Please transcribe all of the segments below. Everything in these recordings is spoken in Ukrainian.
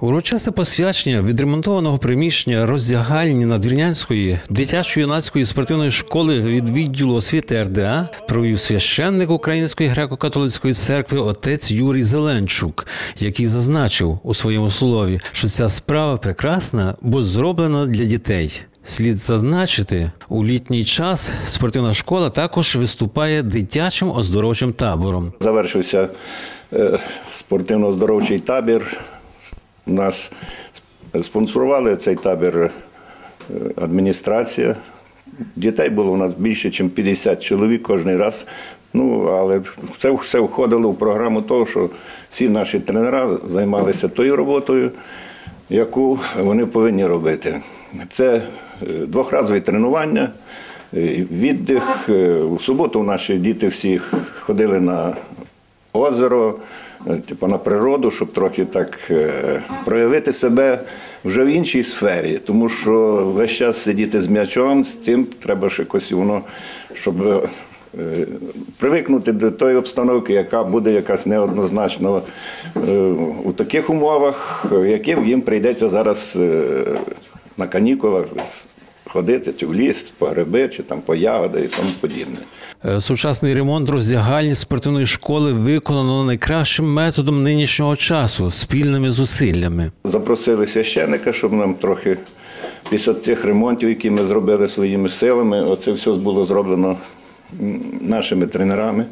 Урочисте посвячення відремонтованого приміщення роздягальні Надвірнянської дитячо-юнацької спортивної школи від відділу освіти РДА провів священник Української греко-католицької церкви отець Юрій Зеленчук, який зазначив у своєму слові, що ця справа прекрасна, бо зроблена для дітей. Слід зазначити, у літній час спортивна школа також виступає дитячим оздоровчим табором. Завершився е, спортивно-здоровчий табір. Нас спонсорували цей табір е, адміністрація. Дітей було у нас більше, ніж 50 чоловік кожен раз. Ну, але це все входило в програму того, що всі наші тренера займалися тою роботою, яку вони повинні робити. Це е, двохразові тренування, е, віддих. У суботу наші діти всі ходили на озеро, е, типу на природу, щоб трохи так е, проявити себе вже в іншій сфері. Тому що весь час сидіти з м'ячом, з тим треба ж якось воно, щоб е, привикнути до тої обстановки, яка буде якась неоднозначно у таких умовах, яким їм прийдеться зараз на канікулах ходити чи в ліс, по гриби, чи там по ягоди і тому подібне. Е, Сучасний ремонт роздягальні спортивної школи виконано найкращим методом нинішнього часу спільними зусиллями. Запросили священника, щоб нам трохи після тих ремонтів, які ми зробили своїми силами, оце все було зроблено нашими тренерами.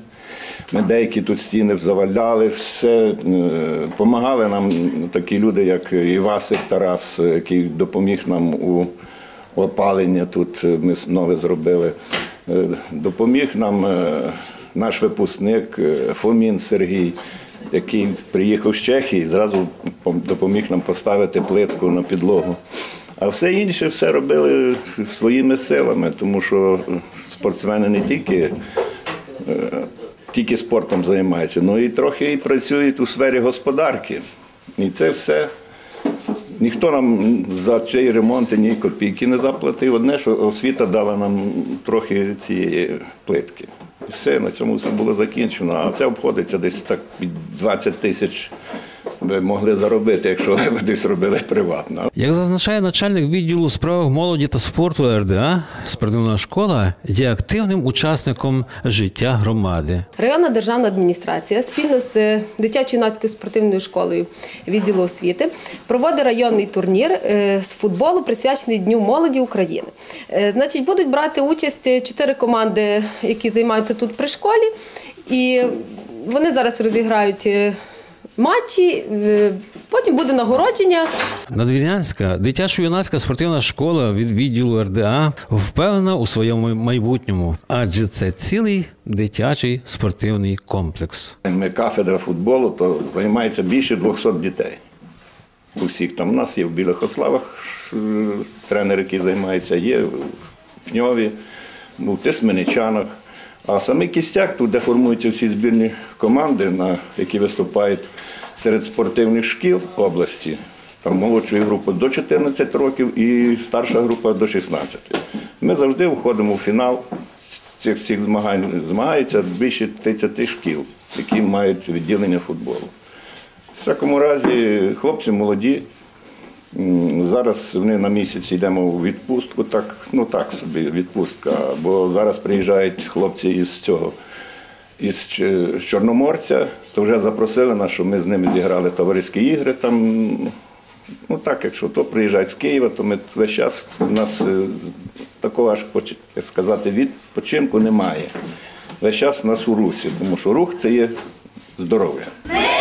Ми деякі тут стіни заваляли, все допомагали нам такі люди, як Івасик Тарас, який допоміг нам у опаленні тут. Ми нове зробили. Е, Допоміг нам е, наш випускник е, Фомін Сергій, який приїхав з Чехії, зразу допоміг нам поставити плитку на підлогу. А все інше все робили своїми силами, тому що спортсмени не тільки тільки спортом займаються, ну і трохи і працюють у сфері господарки. І це все. Ніхто нам за цей ремонт ні копійки не заплатив. Одне, що освіта дала нам трохи цієї плитки. Все, на цьому все було закінчено. А це обходиться десь так під 20 тисяч би могли заробити, якщо б десь робили приватно. Як зазначає начальник відділу справах молоді та спорту РДА, спортивна школа є активним учасником життя громади. Районна державна адміністрація спільно з дитячо-юнацькою спортивною школою відділу освіти проводить районний турнір е, з футболу, присвячений Дню молоді України. Е, Значить, будуть брати участь чотири команди, які займаються тут при школі, і вони зараз розіграють е, матчі. е, Потім буде нагородження. Надвірнянська дитячо-юнацька спортивна школа від відділу РДА впевнена у своєму майбутньому, адже це цілий дитячий спортивний комплекс. Ми кафедра футболу, то займається більше 200 дітей. Усіх там у нас є в Білих Ославах ш- тренер, який займається, є в Пньові, в Тисменичанах. А самий кістяк, тут де формуються всі збірні команди, на, які виступають серед спортивних шкіл області, там молодшої групи до 14 років і старша група до 16. Ми завжди входимо в фінал цих всіх змагань. Змагаються більше 30 шкіл, які мають відділення футболу. В всякому разі, хлопці молоді. Зараз вони на місяць йдемо у відпустку, так, ну так собі відпустка, бо зараз приїжджають хлопці із цього, із Чорноморця, то вже запросили нас, щоб ми з ними зіграли товариські ігри. Там, ну так, якщо то приїжджають з Києва, то ми весь час у нас е, такого аж як сказати, відпочинку немає. Весь час у нас у русі, тому що рух це є здоров'я. Ми